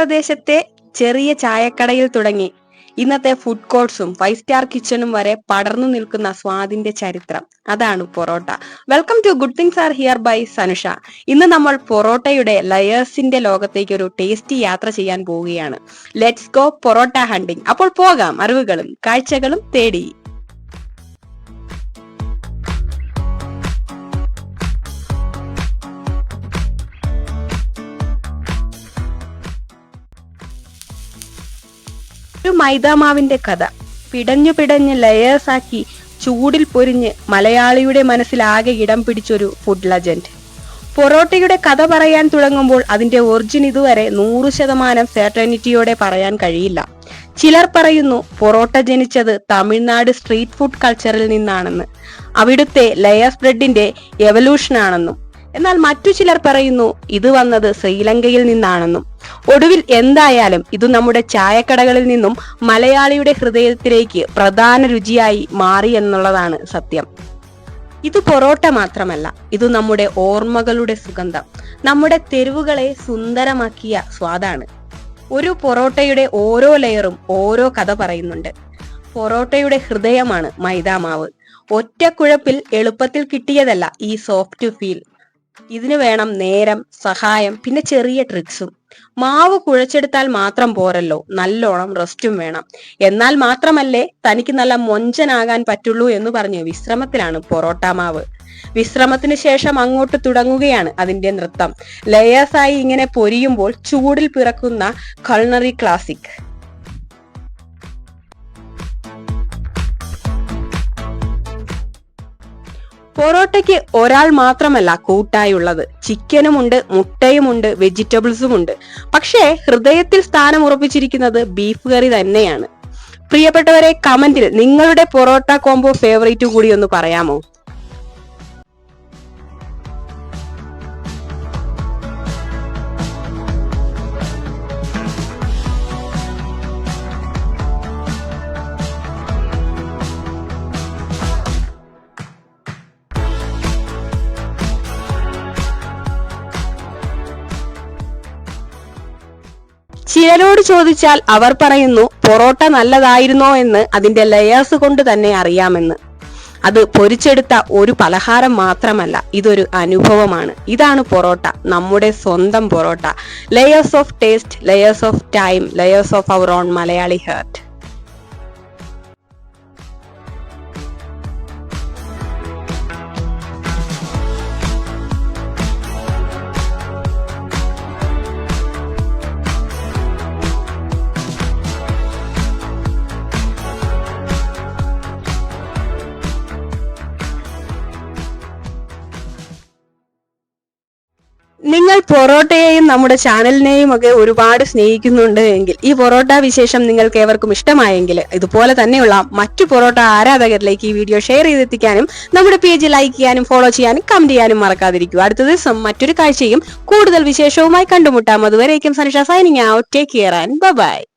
പ്രദേശത്തെ ചെറിയ ചായക്കടയിൽ തുടങ്ങി. ഇന്നത്തെ ഫുഡ് കോർട്സും ഫൈവ് സ്റ്റാർ കിച്ചണും വരെ പടർന്നു നിൽക്കുന്ന സ്വാദിന്റെ ചരിത്രം. അതാണ് parotta. Welcome to good things are here by Sanusha ഇന്ന് നമ്മൾ പൊറോട്ടയുടെ ലയേഴ്സിന്റെ ലോകത്തേക്ക് ഒരു ടേസ്റ്റി യാത്ര ചെയ്യാൻ പോവുകയാണ്. ലെറ്റ്സ് ഗോ പൊറോട്ട ഹണ്ടിങ് അപ്പോൾ പോകാം അറിവുകളും കാഴ്ചകളും തേടി. ഒരു മൈദാമാവിന്റെ കഥ. പിടഞ്ഞു പിടഞ്ഞ് ലെയേഴ്സ് ആക്കി ചൂടിൽ പൊരിഞ്ഞ് മലയാളിയുടെ മനസ്സിലാകെ ഇടം പിടിച്ചൊരു ഫുഡ് ലജൻഡ് പൊറോട്ടയുടെ കഥ പറയാൻ തുടങ്ങുമ്പോൾ അതിന്റെ ഒറിജിൻ ഇതുവരെ നൂറ് ശതമാനം സെർട്ടനിറ്റിയോടെ പറയാൻ കഴിയില്ല. ചിലർ പറയുന്നു പൊറോട്ട ജനിച്ചത് തമിഴ്നാട് സ്ട്രീറ്റ് ഫുഡ് കൾച്ചറിൽ നിന്നാണെന്ന്. അവിടുത്തെ ലെയർ ബ്രെഡിന്റെ എവല്യൂഷൻ ആണെന്നും. എന്നാൽ മറ്റു ചിലർ പറയുന്നു ഇത് വന്നത് ശ്രീലങ്കയിൽ നിന്നാണെന്നും. ഒടുവിൽ എന്തായാലും ഇത് നമ്മുടെ ചായക്കടകളിൽ നിന്നും മലയാളിയുടെ ഹൃദയത്തിലേക്ക് പ്രധാന രുചിയായി മാറി എന്നുള്ളതാണ് സത്യം. ഇത് പൊറോട്ട മാത്രമല്ല ഇത് നമ്മുടെ ഓർമ്മകളുടെ സുഗന്ധം. നമ്മുടെ തെരുവുകളെ സുന്ദരമാക്കിയ സ്വാദാണ്. ഒരു പൊറോട്ടയുടെ ഓരോ ലെയറും ഓരോ കഥ പറയുന്നുണ്ട്. പൊറോട്ടയുടെ ഹൃദയമാണ് മൈദാമാവ്. ഒറ്റ കുഴപ്പിൽ എളുപ്പത്തിൽ കിട്ടിയതല്ല ഈ സോഫ്റ്റ് ഫീൽ ഇതിനു വേണം നേരം സഹായം പിന്നെ ചെറിയ ട്രിക്സും മാവ് കുഴച്ചെടുത്താൽ മാത്രം പോരല്ലോ. നല്ലോണം റെസ്റ്റും വേണം. എന്നാൽ മാത്രമല്ലേ തനിക്ക് നല്ല മൊഞ്ചനാകാൻ പറ്റുള്ളൂ എന്ന് പറഞ്ഞ് വിശ്രമത്തിലാണ് പൊറോട്ട മാവ്. വിശ്രമത്തിന് ശേഷം അങ്ങോട്ട് തുടങ്ങുകയാണ് അതിന്റെ നൃത്തം. ലെയേഴ്സായി ഇങ്ങനെ പൊരിയുമ്പോൾ ചൂടിൽ പിറക്കുന്ന കൾണറി ക്ലാസിക് പൊറോട്ടയ്ക്ക് ഒരാൾ മാത്രമല്ല കൂട്ടായുള്ളത്. ചിക്കനുമുണ്ട് മുട്ടയുമുണ്ട് വെജിറ്റബിൾസുമുണ്ട്. പക്ഷേ ഹൃദയത്തിൽ സ്ഥാനം ഉറപ്പിച്ചിരിക്കുന്നത് ബീഫ് കറി തന്നെയാണ്. പ്രിയപ്പെട്ടവരെ കമന്റിൽ നിങ്ങളുടെ പൊറോട്ട കോംബോ ഫേവറേറ്റ് കൂടി ഒന്ന് പറയാമോ? ചിലരോട് ചോദിച്ചാൽ അവർ പറയുന്നു പൊറോട്ട നല്ലതായിരുന്നോ എന്ന് അതിന്റെ ലെയേഴ്സ് കൊണ്ട് തന്നെ അറിയാമെന്ന്. അത് പൊരിച്ചെടുത്ത ഒരു പലഹാരം മാത്രമല്ല ഇതൊരു അനുഭവമാണ്. ഇതാണ് പൊറോട്ട നമ്മുടെ സ്വന്തം parotta. Layers of taste layers of time layers of our on Malayali heart നിങ്ങൾ പൊറോട്ടയെയും നമ്മുടെ ചാനലിനെയും ഒക്കെ ഒരുപാട് സ്നേഹിക്കുന്നുണ്ട് എങ്കിൽ ഈ പൊറോട്ട വിശേഷം നിങ്ങൾക്ക് ഏവർക്കും ഇഷ്ടമായെങ്കിൽ ഇതുപോലെ തന്നെയുള്ള മറ്റു പൊറോട്ട ആരാധകരിലേക്ക് ഈ വീഡിയോ ഷെയർ ചെയ്തെത്തിക്കാനും നമ്മുടെ പേജ് ലൈക്ക് ചെയ്യാനും ഫോളോ ചെയ്യാനും കമന്റ് ചെയ്യാനും മറക്കാതിരിക്കുക. അടുത്ത ദിവസം മറ്റൊരു കാഴ്ചയും കൂടുതൽ വിശേഷവുമായി കണ്ടുമുട്ടാം. അതുവരേക്കും Sanisha signing out. Take care and bye.